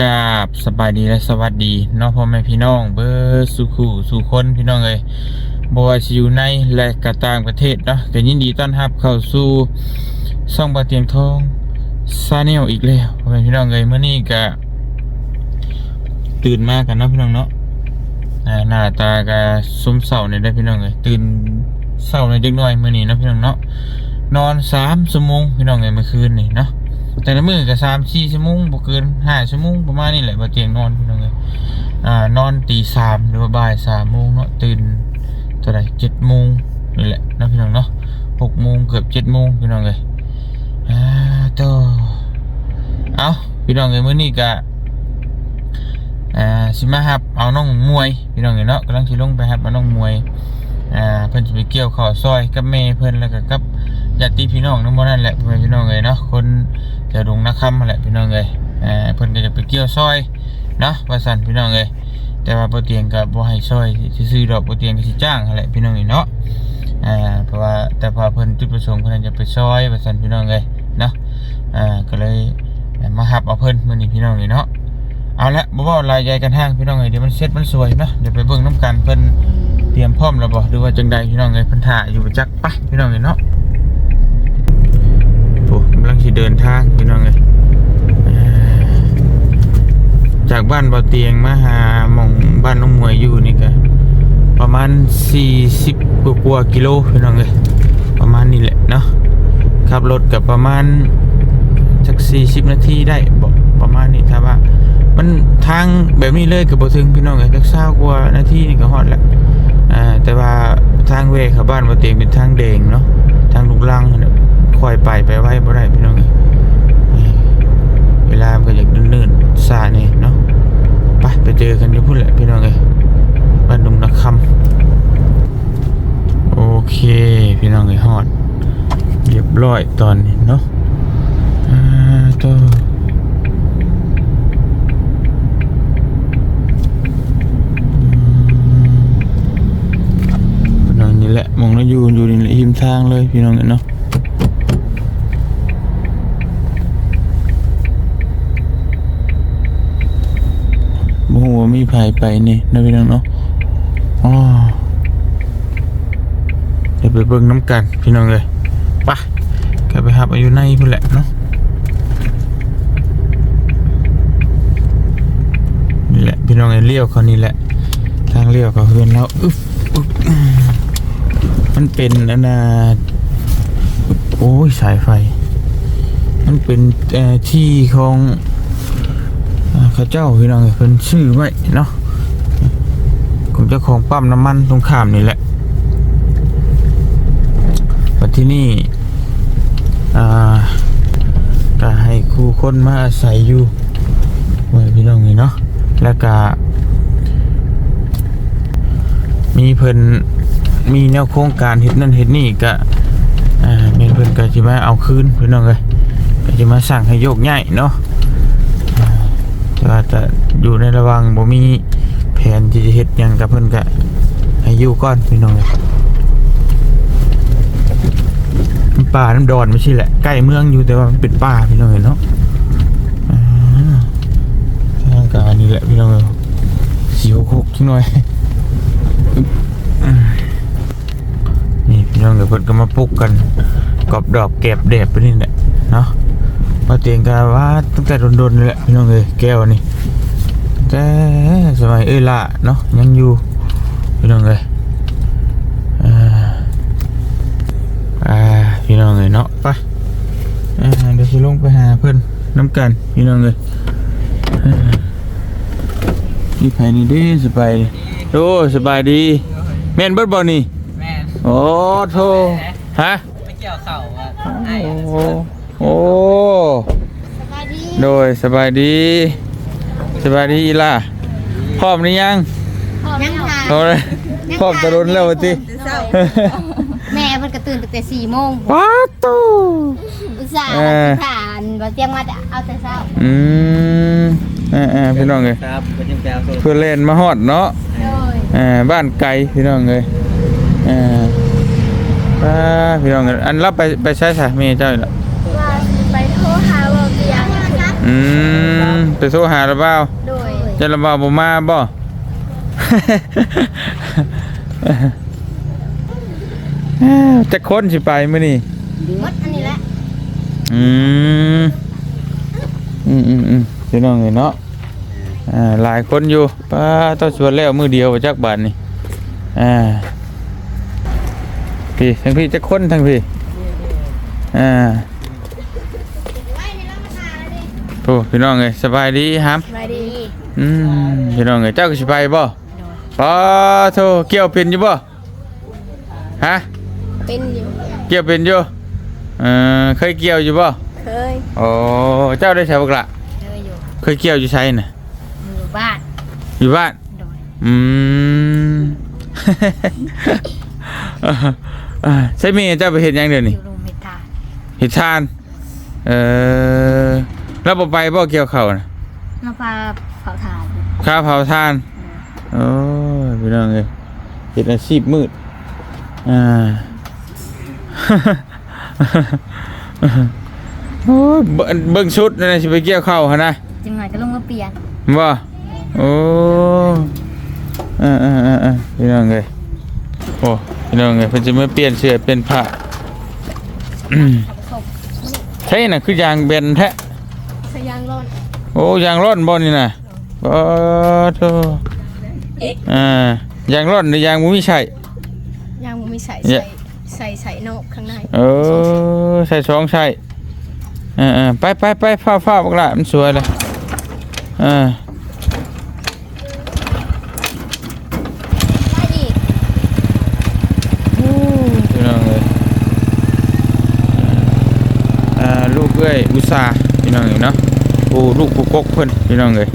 กราบสบายดีและสวัสดีเน้องพ่อแม่พี่น้อง เบอร์สุขูสู่คนพี่น้องเลยบว่าสิอยู่ในและกระต่างประเทศเนาะก็ยินดีต้อนรับเข้าสู่ช่องบาเตียงทองซาเนลอีกแล้วพ่อแม่พี่น้องเลยเมื่อนี้ก็ตื่นมากันเนาะพี่น้องเนาะหน้าตาก็ซุ่มเศร้าเนี่ยได้พี่น้องเลยตื่นเศร้าในอยเด็กน้อยเมื่อนี้เนาะพี่น้องเนาะนอนสามชั่วโมงพี่น้องเลยเมื่อคืนนี่เนาะ แต่ละมือก็สามสี่ชั่วโมงบ่เกินห้าชั่วโมงประมาณนี้แหละบ่เตียงนอนพี่น้องเอ้ยอ่านอนตีสามหรือว่าบ่ายสามโมงเนาะตื่นเท่าไหร่เจ็ดโมงนี่แหละนะพี่น้องเนาะหกโมงเกือบเจ็ดโมงพี่น้องเอ้ยอ่าโตเอาพี่น้องเอ้ยมื้อนี้ก็อ่าสิมาหับเอาน้องมวยพี่น้องเอ้ยเนาะกำลังสิลงไปหับเอาน้องมวยอ่าเพิ่นสิไปเกี่ยวข้าวซอยกับแม่เพิ่นแล้วก็กับ ญาติพี่น้องทั้งหมดนั่นแหละพี่น้องเอ้ยเนาะคนจะดงนักคำนั่นแหละพี่น้องเอ้ยเอ่อเพิ่นก็จะไปเกี่ยวซอยเนาะว่าสั่นพี่น้องเอ้ยแต่ว่าบ่เตียงก็บ่ให้ซอยซื่อดอกบ่เตียงก็สิจ้างนั่นแหละพี่น้องเอ้ยเนาะอ่าเพราะว่าแต่พอเพิ่นจุดประสงค์เพิ่นจะไปซอยว่าสั่นพี่น้องเอ้ยเนาะอ่าก็เลยมาหับเอาเพิ่นมื้อนี้พี่น้องเอ้ยเนาะเอาละบ่เว้ารายใหญ่กันห้างพี่น้องเอ้ยเดี๋ยวมันเสร็จมันสวยเนาะเดี๋ยวไปเบิ่งนํกันเพิ่นเตรียมพร้อมแล้วบ่หรือว่าจังใดพี่น้องเอ้ยเพิ่นถ่าอยู่ประจักษ์ไปพี่น้องเอ้ยเนาะ โอ้กำลังสิเดินทางพี่น้องเลยจากบ้านเบาเตียงมาหามองบ้านน้องมวยอยู่นี่ก็ประมาณ 40กว่ากว่ากิโลพี่น้องเลยประมาณนี้แหละเนาะขับรถกับประมาณสัก40 นาทีได้บอกประมาณนี้ถ้าว่า มันทางแบบนี้เลยกับบ่ถึงพี่น้องเลยสักเศร้ากว่านาทีนี่ก็ฮอดแล้วอ่าแต่ว่าทางเวเข้าบ้านเบาเตียงเป็นทางแดงเนาะทางลูกลังนี่ย ค่อยไปไปไว้บ่ได้พี่น้องเอ้ยเวลามันก็อยากเนิ่นๆซานี่เนาะไปไปเจอกันที่พุ่นแหละพี่น้องเอ้ยบ้านดงนักคำโอเค พี่น้องเอ้ยฮอดเรียบร้อยตอนนี้เนาะอ่าตัวพี่น้องนี่แหละมองแล้วอยู่อยู่ในหิมทางเลยพี่น้องเนาะ โอ้โห มีไผไปนี่นะพี่น้องเนาะอ๋อเดี๋ยวไปเบิ่งน้ำกันพี่น้องเลยไปแกไปหับอายุในพุ่นแหละเนาะนี่แหละพี่น้องไอเลี้ยวเขานี่แหละ ทางเลี้ยวเขาเฮือนแล้วอึ๊บอึ๊บมันเป็นอันน่ะโอ้ยสายไฟ มันเป็นที่ของ เข้าเจ้าพี่น้องเพิ่นชื่อไว้เนาะของเจ้าของปั๊มน้ำมันตรงข้ามนี่แหละปัจที่นี่อ่าก็ให้ครูคนมาอาศัยอยู่ไว้พี่น้องนี่เนาะแล้วก็มีเพิ่นมีแนวโครงการเฮ็ดนั่นเฮ็ดนี่ก็อ่าแม่นเพิ่นก็สิมาเอาคืนพี่น้องเอ้ยก็สิมาสั่งให้โยกย้ายเนาะ แต่ว่าจะอยู่ในระวังบ่มีแผนที่จะเฮ็ดยังกับเพิ่นก็ให้อยู่ก่อนพี่น้องมันป่าน้ำดอนไม่ใช่แหละ ใกล้เมืองอยู่แต่ว่ามันเป็นป่าพี่น้องเห็นเนาะทางการนี่แหละพี่น้องเอ้ยสีหกหกจังหน่อยนี่พี่น้องเดี๋ยวเพิ่นก็มาปลุกกันกอบดอกแก็บแดดไปนี่แหละเนาะ มาเตียงกันว่าตั้งแต่โดนๆเลยแหละพี่น้องเอ้ยแก้วนี่แต่สมัยเอ้ยละเนาะยังอยู่พี่น้องเอ้ยอ่าพี่น้องเอ้ยเนาะไปเดี๋ยวสิลงไปหาเพื่อนน้ำกันพี่น้องเอ้ยนี่ไผนี่ด้สบายดีโอ้สบายดีแม่นเบิดบ่นี่แม่โอ้โธ่ฮะไม่เกี่ยวเข่าอะไอ้ โอ้โหโอ้สบายดีโดยสบายดีสบายดีอีล่ะพร้อมหรือยังยังค่ะพร้อมเลยพร้อมตะลุนแล้ววะติแม่เพิ่นก็ตื่นตั้งแต่สี่โมงว้าตูอุตส่าห์เออผ่านบ่เตรียมมาแต่เอาแต่เช้าอืมเอ่าพี่น้องเลยครับเป็นยังแปลโซเพื่อเล่นมาฮอดเนาะโดยอ่าบ้านไกลพี่น้องเลยอ่าอ่าพี่น้องเอ้ยอันรับไปไปใช้สามีเจ้าอีกแล้ว ว่าไปโทรหาบ่เตียง อืมไปโทรหาระเบ้าโดยจะระเบ้าบ่มาบ่จะค้นสิไปมื้อนี้มดอันนี้แหละอืมอืมอืมอืมพี่น้องเห็นเนาะอ่าหลายคนอยู่ป้าต้องชวนแล้วมือเดียวจักบาทนี่อ่าพี่ทั้งพี่จะค้นทั้งพี่อ่า โอ้พี่น้องเอ้ยสบายดีครับสวัสดีอืมพี่น้องเอ้ยเจ้าก็สิไปบ่ป้าโธ่เกี่ยวเป็นอยู่บ่ฮะเป็นอยู่เกี่ยวเป็นอยู่เออเคยเกี่ยวอยู่บ่เคยโอ้เจ้าได้ใช้บักละเคยอยู่เคยเกี่ยวอยู่ใช้น่ะอยู่บ้านอยู่บ้านโดยอืมอ่าใช่มีเจ้าไปเห็นยังเดี๋ยวอนี้ยู่โรงเมตาเห็ดทาน เออ แล้วบ่ไปบ่เกี่ยวเขาน่ะมาพาเผาถ่านข้าวเผาทาน โอ้ยพี่น้องเอ้ยเห็ดอาชีพมืด อ่า โอ้ยเบิ่งเบิ่งชุดนั่นนะสิไปเกี่ยวเข้าวหั่นนะจังหน่อยก็ลงมาเปลี่ยนว่าโอ้เออเออเออเออพี่น้องเลยโอ้พี่น้องเลยเพิ่นจะมาเปลี่ยนเสื้อเป็นผ้าอืมใช่น่ะคือยางเบนแท้ สยางร้อนโอ้ยางร่อนบ่นี่น่ะบ่โธ่อ่ายางร่อนหรือยางบ่มีใช่ยางมีใส่เนี่ใส่ยใส่ใส่นอกข้างในเออใส่สองใช่เออเออไปไปไปฟ้าฟ้าบักละมันสวยเลยเออได้อีกพี่น้องเลยอ่าลูกเอ้ยอุตสาห์ พี่น้องเลยเนาะโอ้ลูกปุกกกเพิ่นพี่น้องเลย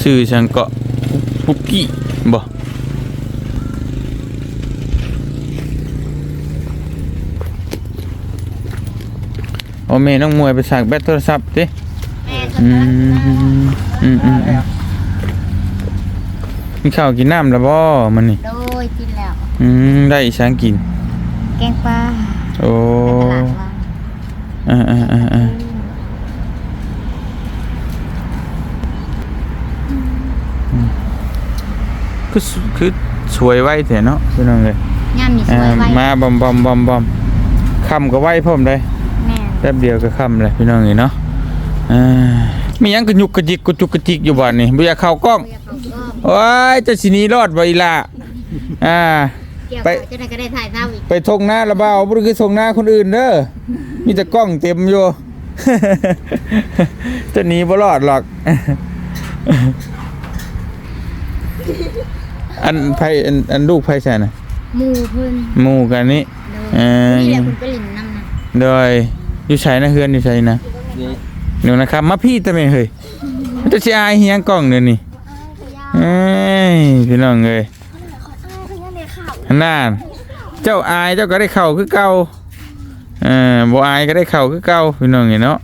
ชื่อชังเกาะปุกกี้บ่โอเมน้องมวยไปสักแบตโทรศัพท์ดิแม่อืมอืมอืมอืมกินข้าวกินน้ำแล้วบ่มันนี่โดยกินแล้ว อืมได้อีสานกิน แกงปลาโอ้ไปตลาดมา อ่าอ่าอ่าอ่าคือสคือสวยไว้เถอะเนาะพี่น้องเลยย่ามนี่สอ่าวยไว้มาบอมบอมบอมบอมคำก็ไว้พร้อมได้แม่แป๊บเดียวก็คำเลยพี่น้องเลยเนาะอ่ามีหยังกระยุกกระจิกกระจุกกระจิกอยู่บ้านนี่บ่อยากเข้ากล้องเกี่ยวเขาก็โอ้ยเจะสิหนีรอดบ่อีหล่ะอ่า เกี่ยวไปเขาจะได้ก็ได้ถ่ายภาพอีกไปทงหน้าระเบาบ่ได้คือทงหน้าคนอื่นเด้อ มีแต่กล้องเต็มอยู่จะหนีบ่รอดหรอก อันไผอันอันลูกไผใช่น่ะหมูเพิ่นหมู่กันนี่โดยเอ่อนี่แหละคุณไปลินน้ำนะโดยอยู่ไสนะเฮือนอยู่ไสนะนี่เดี๋ยวนะครับ มาพี่ตะแม่เฮ้ยมันจะสิอายเฮียงกล้องเดี๋ยวนี้เอ้ยพี่น้องเอ้ยน่านเจ้าอายเจ้าก็ได้เข้าคือเก่าเออบ่อายก็ได้เข้าคือเก่าพี่น้องเอ้ยเนาะ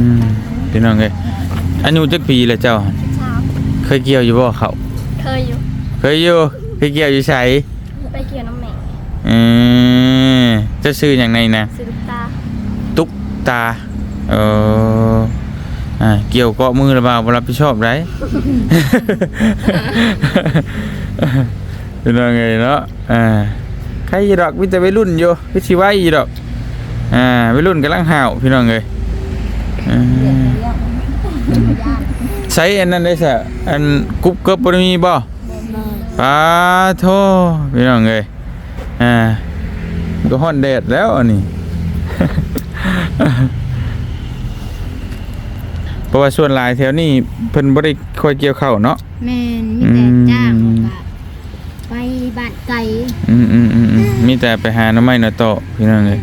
อืมพี่น้องเอ้ยอายุจักปีแล้วเจ้าเคยเกี่ยวอยู่บ่เขา เคยอยู่เคยอยู่เคยเกี่ยวอยู่ไสไปเกี่ยวน้ำแหม่เออจะซื้ออย่างไรนะ ซื้อลูกตาตุ๊กตา เอออ่าเกี่ยวเกาะมือหรือเปล่าบ่รับผิดชอบไร เป็นยังไงเนาะอ่า ใครอีดอกมีแต่วัยรุ่นอยู่พี่ชิไว้อีดอก อ่าวัยรุ่นกำลังห่าวพี่น้องเลยอืมใช้อันนั้นได้สะอันกรุ๊บเกิบบรมีบ่ปาโทพี่น้องเลยอ่ามันก็ฮ้อนแดดแล้วอันนี้เพราะว่าส่วนหลายแถวนี้เพิ่นบ่ได้ค่อยเกี่ยวข้าวเนาะแม่นมีแต่จ้างอื มว่าไปบ้านไก่อืมอืมอืมอืมมีแต่ไปหาหน้ำไม้หน้าโตะพี่น้องเลย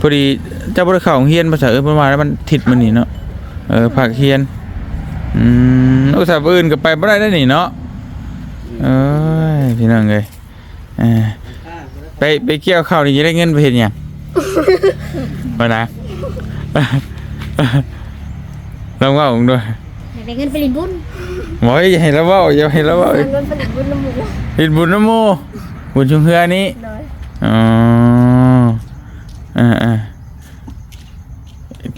พอดีเจ้าบ่ได้เข้าโรงเรียนภาษาเอิ้นเพิ่นว่าแล้วมันทิศมันนี่เนาะเออภาคเรียนอืมอุตส่าห์อื่นก็ไปบ่ได้ได้อนี่เนาะเอ้ยพี่น้องเอ้ยเออไปไปเกี่ยวข้าวนี่จะได้เงินไปเฮ็ดหยังบ่นะ ลองเว่าผมด้วยอยากได้เงินไปลินบุญ หมอยอย่าให้เราเว่าอย่าให้เราเว่าเงินผลิตบุญน้ำหมูเฮ็ดบุญน้ำโมบุญชุมเฮือนี้ เลยอ๋ออ่าอ่า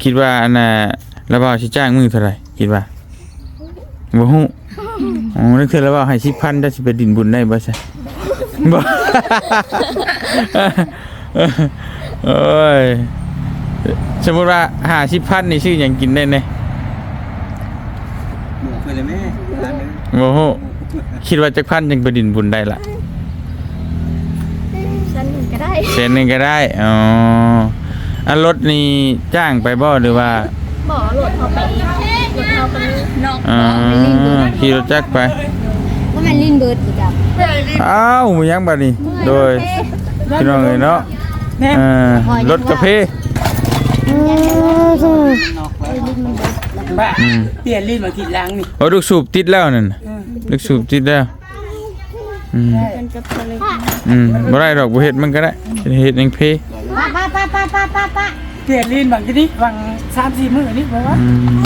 คิดว่าอันน่ะระเบาสิจ้างมือเท่าไหร่คิดว่าบ่ฮู้อ๋อนั่นคือระเบาให้10,000ได้สิไปดินบุญได้บ่ใช่บ่ โอ้ยสมมุติว่าหา10,000นี่ซื้อหยังกินได้แน่ หมวกไปเลยแม่ ร้านนึงบ่ฮู้คิดว่าจักพันยังไปดินบุญได้ล่ะฉันหนึ่งก็ได้เซนหนึงก็ได้อ๋ออันรถนี่จ้างไปบ่หรือว่าหมอโหลดเขาไปเองโหลดเขาคนนี้นอกอ่าขี่รถจักรไปก็มันลิ้นเบิดอีกอะอ้าวหมูยังบัดนี้โดยพี่น้องเอ้ยเนาะอ่ารถกาแฟนอกแล้ว บ้าอืม เปลี่ยนลิ้นมาทีหลังนี่โอ้ลูกสูบติดแล้วนั่นน่ะลูกสูบติดแล้วอืมมันจะไปเลยอืมบ่ได้ดอกบ่เฮ็ดมันก็ได้เฮ็ดเองเพป้าป้าป้าป้าป้าป้าป้าเปลี่ยนลิ้นบางทีนี่บางสามสี่มื้อนี่แปลว่าอืม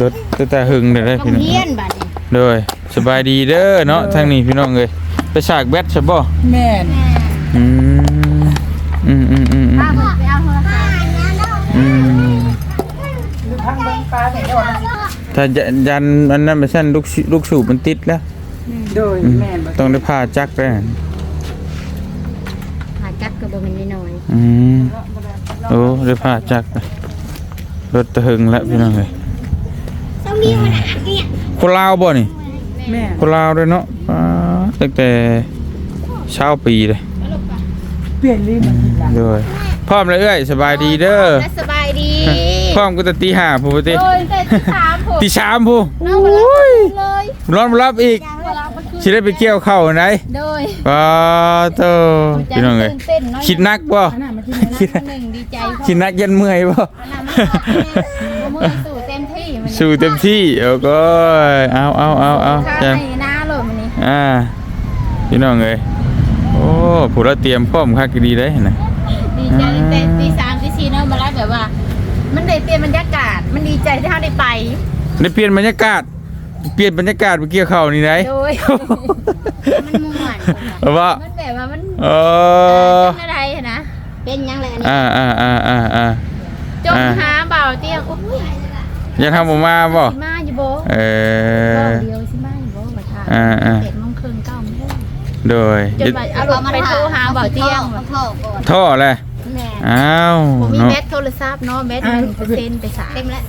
รถตั้งแต่หึงได้ได้ต้อพี่งน้องเรียนบัดนี้โดยสบายดีเด้อเนาะทางนี้พี่น้องเอ้ยไปฉากแบตใช่บ่แม่นอืมอืมอืมอืมอืป้ามบอกไปเอาโทรศัพท์อืมดูทางเบิ่ง ปลาเนี่ยเดี๋ยวว่ามันสิถ้ายันยันอันนั้นไม่ใช่ลูกชิลูกสูบมันติดแล้วโดยอืมแม่นบ่ต้องได้ผ่าจักรแล้วหาจักรก็บ่แมันน้อยอืมโอ้ได้ผ่าจักรแล้วรถตะหึงแล้วพี่น้องเลยๆต้องมีมันอะเนี่ยคนลาวบ่นี่แม่นคนลาวด้วยเนาะป๊าดตั้งแต่เช้าปีเลยเปลี่ยนลิ้นมาทีหลังโดยพร้อมเลยเอ้ยสบายดีเด้อ และสบายดี พร้อมก็จะตีห้าพูดติโดยแต่ที่สามผมตีสามพูน้องมารับเลยร้อนมารับอีกสิได้ไปเกี่ยวเข้าวไหนโดยป้าโตพี่น้องเลยเต้นน้อยคิดนักบ่อันนั้นมาที่ไหนคิดหนึ่งดีใจเพราะคิดนักยันเมื่อยบ่ว่าน้ำมันเข้าแน่มือสู่เต็มที่มันสู้เต็มที่เอาก็เอาเอาเอาเอาข้าจังในหน้าเลยมันนี่อ่าพี่น้องเอ้ยโอ้ผู้เราเตรียมพร้อมคักดีได้นะ ดีใจตั้งแต่ตีสามตีสี่เนาะมาแล้วแบบว่า มันได้เปลี่ยนบรรยากาศ มันดีใจที่เราได้ไปได้เปลี่ยนบรรยากาศ เปลี่ยนบรรยากาศไปเกี่ยวข้าวนี่ได้โดยมันม่วนเอาว่ามันแบบว่ามันเออเป็นอะไรนะเป็นยังไงอ่าอ่าอ่าอ่าอ่าจงหาเบาเตี้ยอุ้ยอย่าทำออกมาบ่สิมาอยู่โบเอเบาอเดียวสิมาอยู่โบมาทานอ่าอ่าเจ็ดโมงครึ่งเก้าโมงโดยจนว่าเอารมณ์ไปโทรหาเบาเตี้ยงท่อแหละแม่ อ้าวผมมีเนาะ แบตโทรศัพท์เนาะแบตหนึ่งเปอร์เซ็นต์ไปสามเต็มแล้ว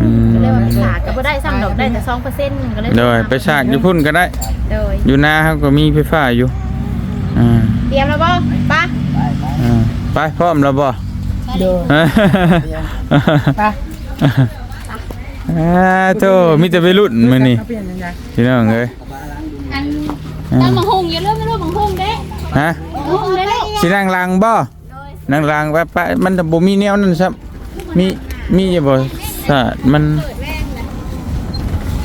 อืม ก็เลยว่าไปสากก็บ่ได้ซ้ำดอกได้แต่สองเปอร์เซ็นต์ก็เลยโดยไปฉากอยู่พุ่นก็ได้ โดยอยู่นาเขาก็มีไฟฟ้าอยู่อ่าเตรียมแล้วบ่ป้าอ่าไปพร้อมแล้วบ่ โดย ไปอ่าโตมีแต่ไปรุ่นมื้อนี้เปลี่ยนยังไงพี่น้องเอ้ยอันตั้งมังหุงอย่าลืมไม่รู้มังหุงเด้ฮะมังหุงเด้สินั่งลังบ่ นั่งลังไปไปมันบ่มีแนวนั้นซับมีมีอยู่บ่ศาสตร์มัน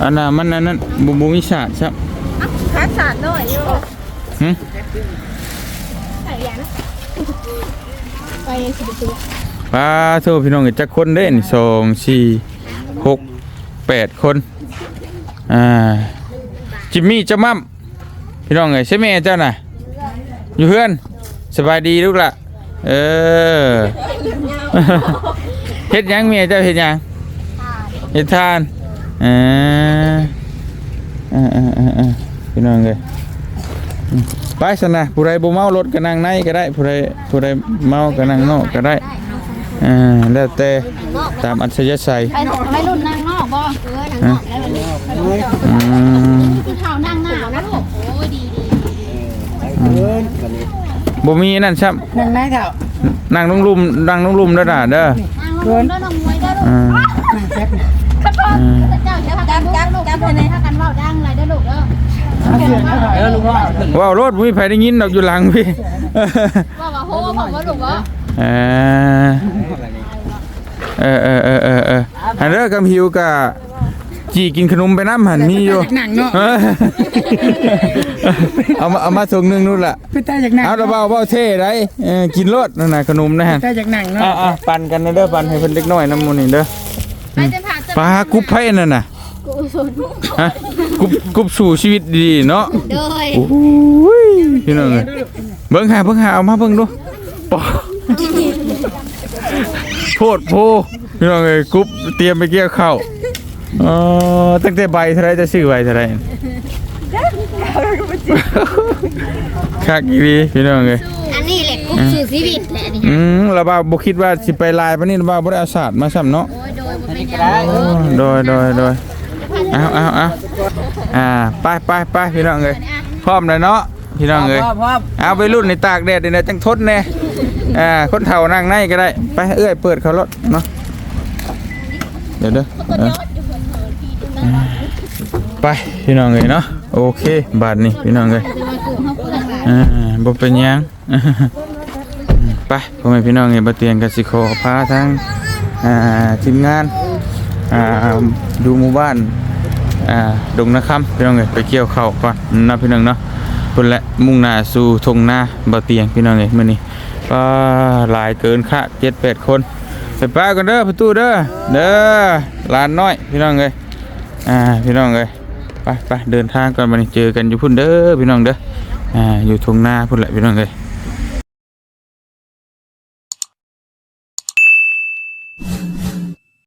อันน่ะมันอันนั้นบ่บ่มีศาสตร์ซับขาสาดหน่อยอยู่หึใส่ยานะไปสิบตัวป้าโทพี่น้องเอ้ยจักคนเด้นี่สองสี่หกแปดคนอ่าจิมมี่เจ้ามั่มพี่น้องเอ้ยใช่แม่เจ้าน่ะอยู่เพื่อนสบายดีลูกล่ะ เออเฮ็ดหยังเมียเจ้าเฮ็ดหยังเฮ็ดทานเออเออเออเออเออพี่น้องเลยอืมไปสนะผู้ใดบ่เมารถก็นั่งในก็ได้ผู้ใดผู้ใดเมาก็นั่งนอกก็ได้อ่าแล้วแต่ตามอัธยาศัยไปไปรุ่นนั่งนอกบ่เออนั่งนอกแล้วนี่อืมคือเท้านั่งหนาวนะลูกโอ้ยดีดีเอิ้นวันนี้ บ่มีนั่นซ้นั่งไหนเถ่าำนั่งลงลุมนั่งลงลุมเด้อด่าเด้อนั่งลงแล้วน้องมวยได้ลูกอ่านั่งแป๊บข้าพ่อเจ้าจะพากันจับลูกจับเลยถ้ากันเว้าดังเลยได้ลูกเด้อเอาเสียงเท่าไหร่เออลุงว่าว้าวรถบ่มีไผได้ยินดอกอยู่หลังพี่ ว่าว่าโหผมว่าลูกเหรอเออเออเออเออเออเออหันเด้อกำหิวกะ จีกินขนมไปน้ำหันมีอยู่หนังเนาะเออเอามาเอามาส่งหนึ่งนู่นล่ะพี่ตาจากหนังเอาระเบาเบาเท่ไรเออกินรสนั่นน่ะขนมนะฮะตาจากหนังอ่าเนาะอ่าปั่นกันนะเด้อปั่นให้เพิ่นเล็กน้อยน้ำมูนี่เด้อไปจะผ่านจะปลากุ๊บไผ่นั่นน่ะกูสุนฮะกุ๊บกุ๊บสู่ชีวิตดีเนาะโดยโอ้ยพี่น้องเอ้ยเบิ่งหาเบิ่งหาเอามาเบิ่งดูปอโพดโพพี่น้องเอ้ยกรุ๊ปเตรียมไปเกี่ยวข้าวเออตั้งแต่ใบเท่าไรจะซื้อใบเท่าไรคักอีหลีพี่น้องเอ้ยอันนี้แหละกุ๊กสู่ชีวิตแหละนี่อืมแล้วบ่าวบ่คิดว่าสิไปลายปานนี้บ่าวบ่ได้เอาศาสตร์มาซ้ำเนาะโอ้ยโดยบ่เป็นหยังโอ้โดยโดยโดยเอาเอาเอาอ่าไปไปไปพี่น้องเอ้ยพร้อมแล้วเนาะพี่น้องเอ้ยพ่อพ่อเอาไปรุ่นในตากแดดนี่นะจังทดแน่อ่าคนเฒ่านั่งในก็ได้ ไปเอื้อยเปิดเขารถเนาะเดี๋ยวเด้อเออ ไปพี่น้องเลยเนาะโอเคบาทนี้พี่น้องเลยจะมาบาทอ่าบ่เป็นหยังไปพ่อแม่พี่น้องเอ้ยบ่เตียงกันสิขอพาทางอ่าทีมงานอ่าดูหมู่บ้านอ่าดงนะครับพี่น้องเอ้ยไปเกี่ยวข้าวก่อนนะพี่น้องเนาะพุ่นและมุ่งหน้าสู่ทงนาบ่เตียงพี่น้องเอ้ยมื้อนี้ก็หลายเกินค่า7-8คนไปป้ากันเด้อประตูเด้อเด้อหลานน้อยพี่น้องเอ้ย อ่าพี่น้องเลยไปไปเดินทางก่อนมาเจอกันอยู่พุ่นเด้อพี่น้องเด้ออ่าอยู่ทงนาพุ่นแหละพี่น้องเลย